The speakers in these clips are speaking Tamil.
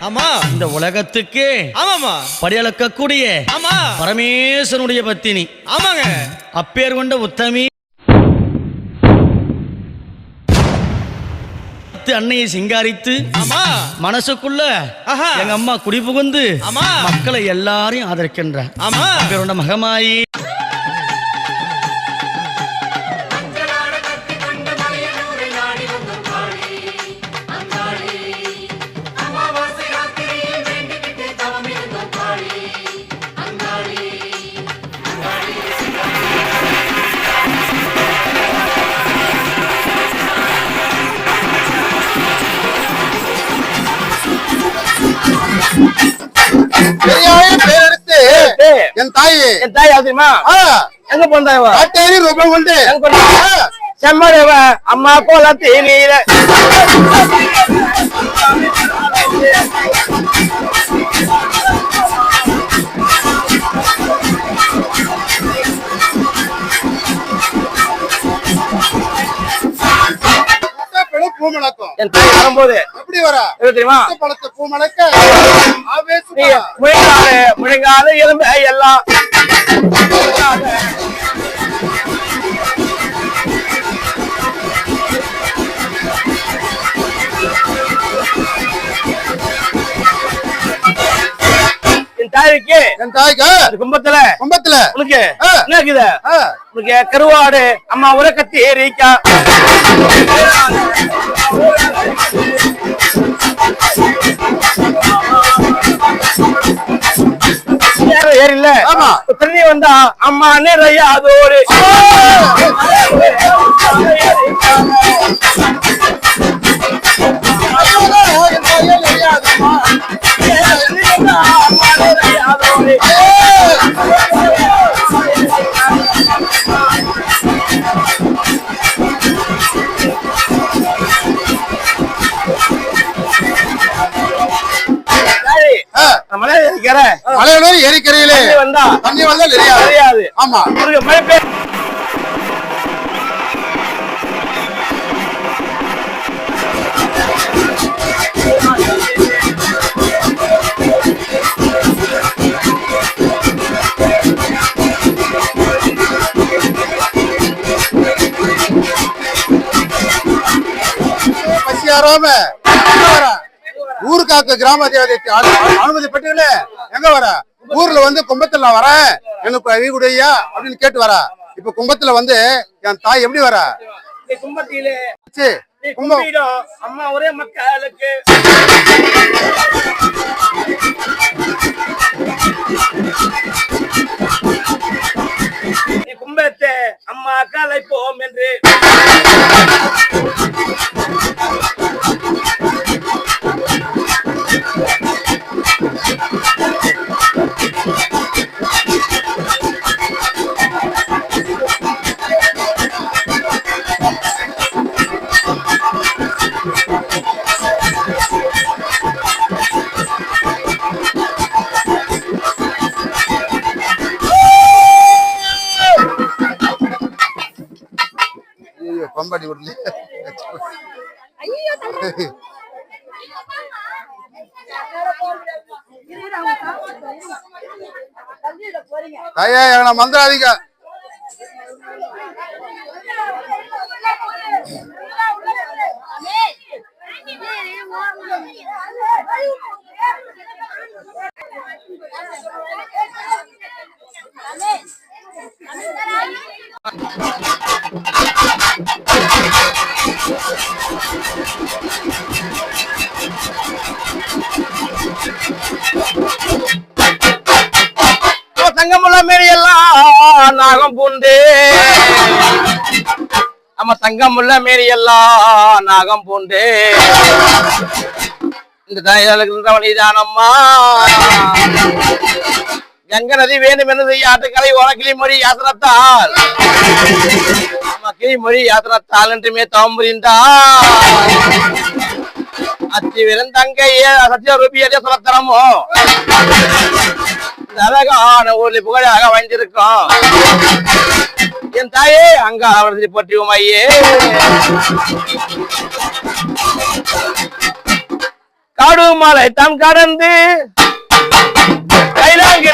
ஆமா. இந்த உலகத்துக்கு ஆமாமா படியளக்கக்கூடிய ஆமா. பரமேஸ்வரனுடைய பத்தினி. ஆமாங்க. அப்பேர் கொண்ட உத்தமி. அன்னையை சிங்காரித்து மனசுக்குள்ள. எங்க அம்மா குடி புகுந்து. மக்களை எல்லாரையும் ஆதரிக்கின்ற மகமாயி. பெரியாய பேரெடுத்து என் தாய். என் தாய் யாத்திரிமா எங்க போந்தா இவ காட்டேரி ரூபம் கொண்டு எங்க போனா செம்மடவ. அம்மா பெணு பூமணக்கம் என் தாய் வரும்போது எப்படி வர? தெரியுமா? பழத்தை பூமணக்க முழங்கால முழங்கால எலும்பு எல்லாம். என் தாய்க்கு என் தாய்க்கு? அந்த கும்பத்துல. கும்பத்துல. உனக்கு. என்ன கருவாடு அம்மா உலகத்தி ஏறிக்கா ஏறில ஆமா. தண்ணி வந்தா அம்மா நிறைய அது ஒரு இருக்கிற மலையனூர் ஏரிக்கரையிலே. தண்ணி வந்தா தண்ணி வந்தா தெரியாது. ஆமா. மழை பெய்ய பசி ஆறாம எங்க வர. ஊருக்காக்க கிராம தேவதை அனு- அனுமதி பெற்றுகளே எங்க வர? ஊர்ல வந்து கும்பத்துல நான் வரேன் எனக்கு அறிவுடையா அப்படின்னு கேட்டு வர. இப்ப கும்பத்துல வந்து என் தாய் எப்படி வர? அம்மா ஒரே மக்களுக்கு. கும்பத்தை அம்மா கலைப்போம் என்று ஐயோ பம்பாடி விடல தாயா எங்களை தங்கமுள்ள மாரி எல்லாம் நாகம் பூண்டு. நம்ம தங்கமுள்ள மாரி எல்லாம் நாகம் பூண்டு. இந்த தயலுக்கு தானம்மா கங்க நதி வேண்டும் எனது யாட்டுக்கலை உனக்கிளி மொழி யாத்திரத்தால் நம்ம கிளிமொழி யாத்திரத்தால் என்றுமே தவம் புரிந்தார் அத்தி விருந்தங்கையே சத்திய ரூபியதே சுலத்தனமோ அழகான ஊர்ல புகழாக வாய்ந்திருக்கோம் என் தாயே அங்க அவரது பற்றி உமையே காடு மலை தான் கடந்து கைலாங்க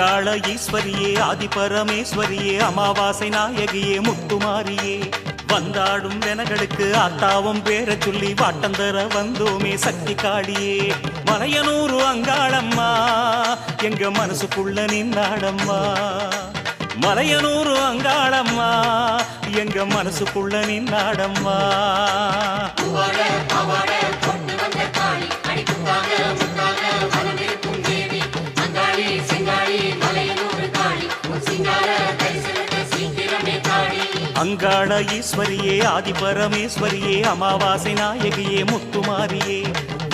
அங்காள ஈஸ்வரியே ஆதி பரமேஸ்வரியே அமாவாசை நாயகியே முத்துமாரியே. வந்தாடும் வெனகளுக்கு ஆத்தாவும் பேர சொல்லி வாட்டந்தர வந்தோமே சக்தி காளியே மலையனூரு அங்காளம்மா எங்க மனசுக்குள்ள நின்னாடம்மா மலையனூரு அங்காளம்மா எங்க மனசுக்குள்ள நின்னாடம்மா அங்காள ஈஸ்வரியே ஆதிபரமேஸ்வரியே அமாவாசை நாயகியே முத்துமாரியே.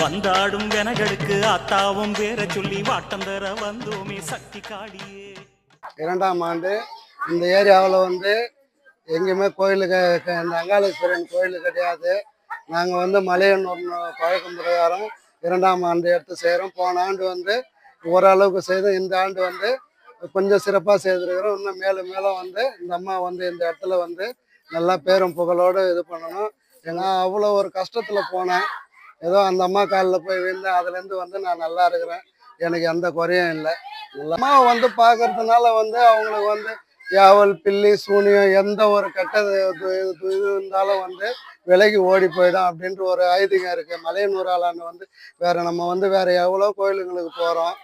வந்தாடும் வெனகளுக்கு அத்தாவும் வேற சொல்லி வாட்டந்தர வந்தோமே சக்தி காளியே. இரண்டாம் ஆண்டு இந்த ஏரியாவில் வந்து எங்கேயுமே கோயிலுக்கு இந்த அங்காளேஸ்வரன் கோயில் கிடையாது. நாங்கள் வந்து மலையனூர் பழக்கம் பிரகாரம் இரண்டாம் ஆண்டு எடுத்து செய்கிறோம் போன ஆண்டு வந்து ஓரளவுக்கு செய்தோம் இந்த ஆண்டு வந்து கொஞ்சம் சிறப்பாக செய்திருக்கிறோம். இன்னும் மேலும் மேலும் வந்து இந்த அம்மா வந்து இந்த இடத்துல வந்து நல்லா பேரும் புகழோடு இது பண்ணணும். ஏன்னா அவ்வளோ ஒரு கஷ்டத்தில் போனேன். ஏதோ அந்த அம்மா காலில் போய் விழுந்தேன் அதுலேருந்து வந்து நான் நல்லா இருக்கிறேன். எனக்கு எந்த குறையும் இல்லை. அம்மாவை வந்து பார்க்கறதுனால வந்து அவங்களுக்கு வந்து யாவல் பில்லி சூனியம் எந்த ஒரு கெட்ட இது இருந்தாலும் வந்து விலகி ஓடி போயிடும் அப்படின்ற ஒரு ஐதீகம் இருக்குது மலையனூராளான்னு வந்து வேறு நம்ம வந்து வேறு எவ்வளோ கோயிலுங்களுக்கு போகிறோம்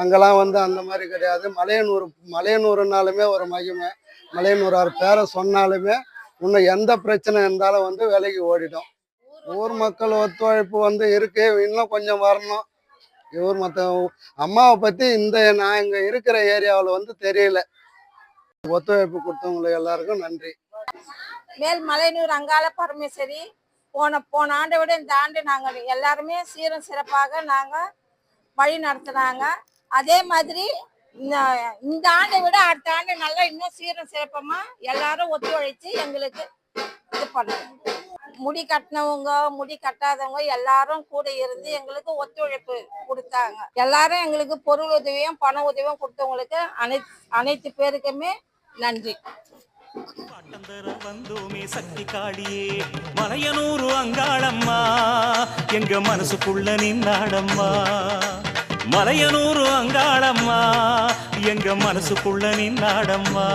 அங்கெல்லாம் வந்து அந்த மாதிரி கிடையாது. மலையனூர் மலையனூர்னாலுமே ஒரு மகிமை. மலையனூரார் பேரை சொன்னாலுமே இன்னும் எந்த பிரச்சனை இருந்தாலும் வந்து விலகி ஓடிடும். ஊர் மக்கள் ஒத்துழைப்பு வந்து இருக்கு. இன்னும் கொஞ்சம் வரணும். இவர் மற்ற அம்மாவை பற்றி இந்த நான் இங்கே இருக்கிற ஏரியாவில் வந்து தெரியல. ஒத்துழைப்பு கொடுத்தவங்களுக்கு எல்லாருக்கும் நன்றி. மேல் மலையனூர் அங்காள பரமேஸ்வரி போன போன ஆண்டை விட இந்த ஆண்டு நாங்கள் எல்லாருமே சீரும் சிறப்பாக நாங்கள் வழி நடத்துனாங்க. அதே மாதிரி இந்த- இந்த ஆண்டை விட அடுத்த ஆண்டு நல்லா இன்னும் சீரம் சிறப்பமா? எல்லாரும் ஒத்துழைச்சு எங்களுக்கு இது பண்ணுங்க. முடி கட்டினவங்க முடி கட்டாதவங்க எல்லாரும் கூட இருந்து எங்களுக்கு ஒத்துழைப்பு கொடுத்தாங்க. எல்லாரும் எங்களுக்கு பொருள் உதவியும் பண உதவியும் கொடுத்தவங்களுக்கு அனைத்து அனைத்து பேருக்குமே நன்றி. வந்தோமே சக்தி காளியே மலையனூரு அங்காளம்மா எங்க மனசுக்குள்ள நின்னாடம்மா மலையனூர் அங்காளம்மா. எங்க மனசுக்குள்ள நின்னாடம்மா.